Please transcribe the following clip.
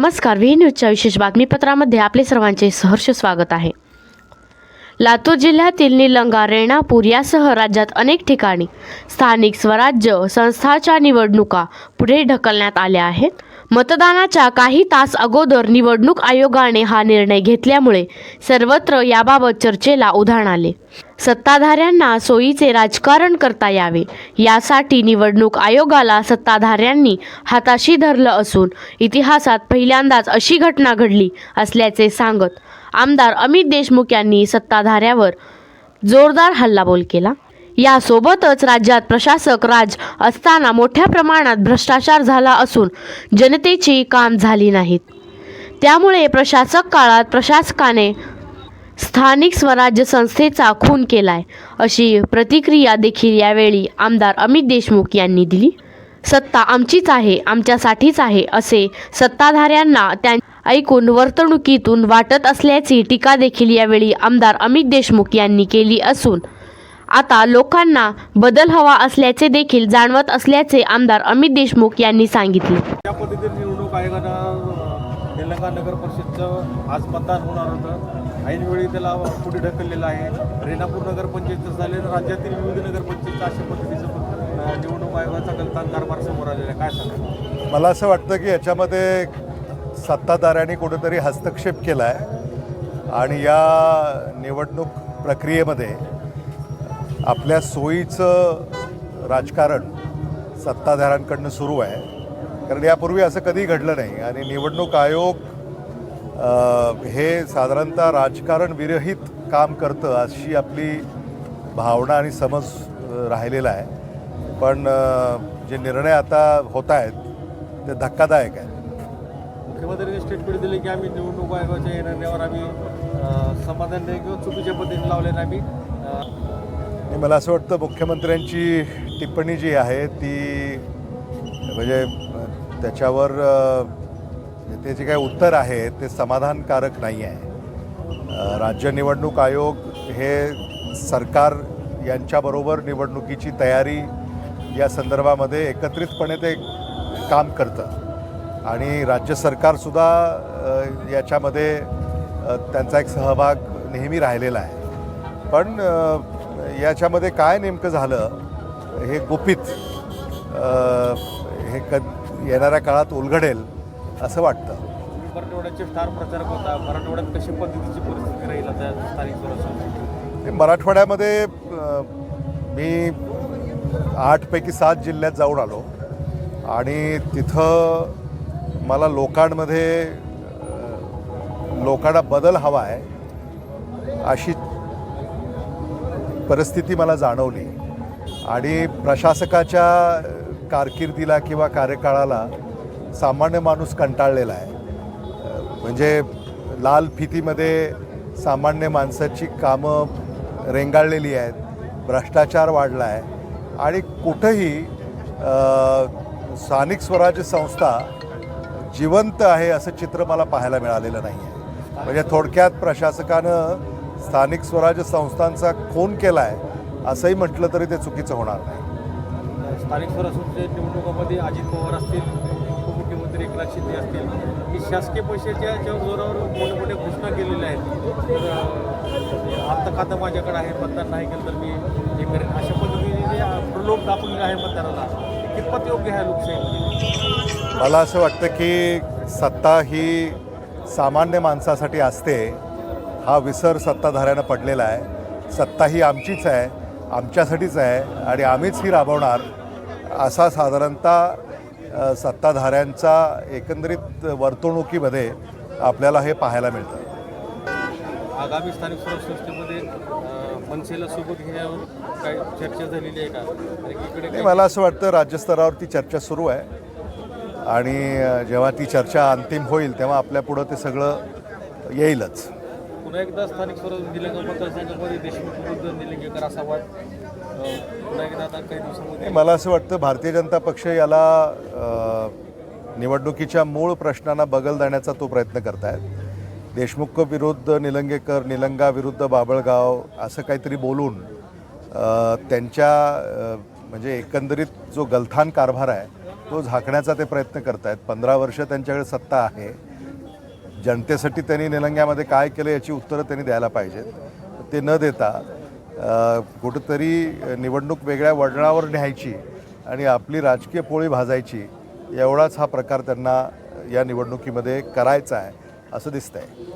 नमस्कार व्ही न्यूजच्या विशेष बातमीपत्रामध्ये आपले सर्वांचे सहर्ष स्वागत आहे. लातूर जिल्ह्यातील निलंगा रेणापूर यासह राज्यात अनेक ठिकाणी स्थानिक स्वराज्य संस्थाच्या निवडणुका पुढे ढकलण्यात आल्या आहेत. मतदानाच्या काही तास अगोदर निवडणूक आयोगाने हा निर्णय घेतल्यामुळे सर्वत्र याबाबत चर्चेला उधाण आले. सत्ताधाऱ्यांना सोयीचे राजकारण करता यावे. यासाठी निवडणूक आयोगाला सत्ताधाऱ्यांनी हाताशी धरलं असून इतिहासात पहिल्यांदाच अशी घटना घडली असल्याचे सांगत आमदार अमित देशमुख यांनी सत्ताधाऱ्यावर जोरदार हल्लाबोल केला. यासोबतच राज्यात प्रशासक राज असताना मोठ्या प्रमाणात भ्रष्टाचार झाला असून जनतेची काम झाली नाहीत. त्यामुळे प्रशासक काळात प्रशासकाने स्थानिक स्वराज्य संस्थेचा खून केलाय अशी प्रतिक्रिया देखील यावेळी आमदार अमित देशमुख यांनी दिली. सत्ता आमचीच आहे आमच्यासाठीच आहे असे सत्ताधाऱ्यांना त्या ऐकून वर्तणुकीतून वाटत असल्याची टीका देखील यावेळी आमदार अमित देशमुख यांनी केली असून आता लोकांना बदल हवा असल्याचे देखील जाणवत असल्याचे आमदार अमित देशमुख यांनी सांगितले. त्या पद्धतीने निवडणूक आयोगानं तेलंगणा नगर परिषदचं आज मतदान होणार होतं. ऐनवेळी त्याला पुढे ढकललेलं आहे. रेणापूर नगरपंचायत झाले. राज्यातील विविध नगरपंचायत अशा पद्धतीचं निवडणूक आयोगाचा गलतान कारभार समोर आलेला आहे. काय सांगा मला असं वाटतं की याच्यामध्ये सत्ताधाऱ्यांनी कुठेतरी हस्तक्षेप केला आहे आणि या निवडणूक प्रक्रियेमध्ये आपल्या सोयीचं राजकारण सत्ताधाऱ्यांकडनं सुरू आहे. कारण यापूर्वी असं कधी घडलं नाही. आणि निवडणूक आयोग हे साधारणतः राजकारण विरहित काम करतं अशी आपली भावना आणि समज राहिलेला आहे. पण जे निर्णय आता होत आहेत ते धक्कादायक आहेत. मुख्यमंत्र्यांनी स्टेटमेंट दिले की आम्ही निवडणूक आयोगाच्या निर्णयावर आम्ही समाधान नाही किंवा चुकीच्या पद्धतीने लावले नाही आम्ही. मला असं वाटतं मुख्यमंत्र्यांची टिप्पणी जी आहे ती म्हणजे त्याच्यावर म्हणजे ते जे काही उत्तर आहे ते समाधानकारक नाही आहे. राज्य निवडणूक आयोग हे सरकार यांच्याबरोबर निवडणुकीची तयारी या संदर्भामध्ये एकत्रितपणे ते काम करतं. आणि राज्य सरकारसुद्धा याच्यामध्ये त्यांचा एक सहभाग नेहमी राहिलेला आहे. पण याच्यामध्ये काय नेमकं झालं हे गुपित हे क येणाऱ्या काळात उलगडेल असं वाटतं. मराठवाड्याचे स्टार प्रचारक होता. मराठवाड्यात कशी पद्धतीची परिस्थिती राहील आता स्थानिक स्वराज्य मराठवाड्यामध्ये मी आठपैकी सात जिल्ह्यात जाऊन आलो. आणि तिथं मला लोकांमध्ये लोकांना बदल हवा आहे अशी परिस्थिती मला जाणवली. आणि प्रशासकाच्या कारकिर्दीला किंवा कार्यकाळाला सामान्य माणूस कंटाळलेला आहे. म्हणजे लाल फितीमध्ये सामान्य माणसाची कामं रेंगाळलेली आहेत भ्रष्टाचार वाढला आहे आणि कुठंही स्थानिक स्वराज्य संस्था जिवंत आहे असं चित्र मला पाहायला मिळालेलं नाही आहे. म्हणजे थोडक्यात प्रशासकानं स्थानिक स्वराज्य संस्थांचा खून केला आहे असंही म्हटलं तरी ते चुकीचं होणार नाही. स्थानिक स्वराज्य निवडणुकामध्ये अजित पवार असतील तर एक लाख शेती असतील ही शासकीय पैशाच्या जोरावर मोठ्या मोठ्या घोषणा केलेल्या आहेत तर अं, खातं माझ्याकडे आहे मतदान नाही केलं तर मी हे करेन. अशा पद्धतीने प्रलोभ दाखवलेला आहे मतदाराला कितपत योग्य आहे लोकशाही मला असं वाटतं की सत्ता ही सामान्य माणसासाठी असते. हा विसर सत्ताधाऱ्यानं पडलेला आहे. सत्ता ही आमचीच आहे आमच्यासाठीच आहे आणि आम्हीच ही राबवणार असा साधारणतः सत्ताधाऱ्यांचा एकंदरीत वर्तणुकीमध्ये आपल्याला हे पाहायला मिळतं. आगामी स्थानिक संस्थेमध्ये मनसेला सोबत घेण्यावर काही चर्चा झालेली आहे का? इकडे मला असं वाटतं राज्यस्तरावरती चर्चा सुरू आहे. आणि जेव्हा ती चर्चा अंतिम होईल तेव्हा आपल्यापुढं ते सगळं येईलच. पुन्हा एकदा स्थानिक स्वराज्य निलंगा मतदारसंघामध्ये देशमुख विरुद्ध निलंगेकर असा वाद पुन्हा एकदा आता काही दिवसामध्ये मला असं वाटतं भारतीय जनता पक्ष याला निवडणुकीच्या मूळ प्रश्नांना बगल देण्याचा तो प्रयत्न करतायत. देशमुख विरुद्ध निलंगेकर निलंगा विरुद्ध बाबळगाव असं काहीतरी बोलून त्यांच्या म्हणजे एकंदरीत जो गलथान कारभार आहे तो झाकण्याचा ते प्रयत्न करतायत. पंधरा वर्ष त्यांच्याकडे सत्ता आहे. जनतेसाठी त्यांनी निलंग्यामध्ये काय केलं याची उत्तरं त्यांनी द्यायला पाहिजेत. ते न देता कुठंतरी निवडणूक वेगळ्या वळणावर न्यायची आणि आपली राजकीय पोळी भाजायची एवढाच हा प्रकार त्यांना या निवडणुकीमध्ये करायचा आहे असं दिसतं आहे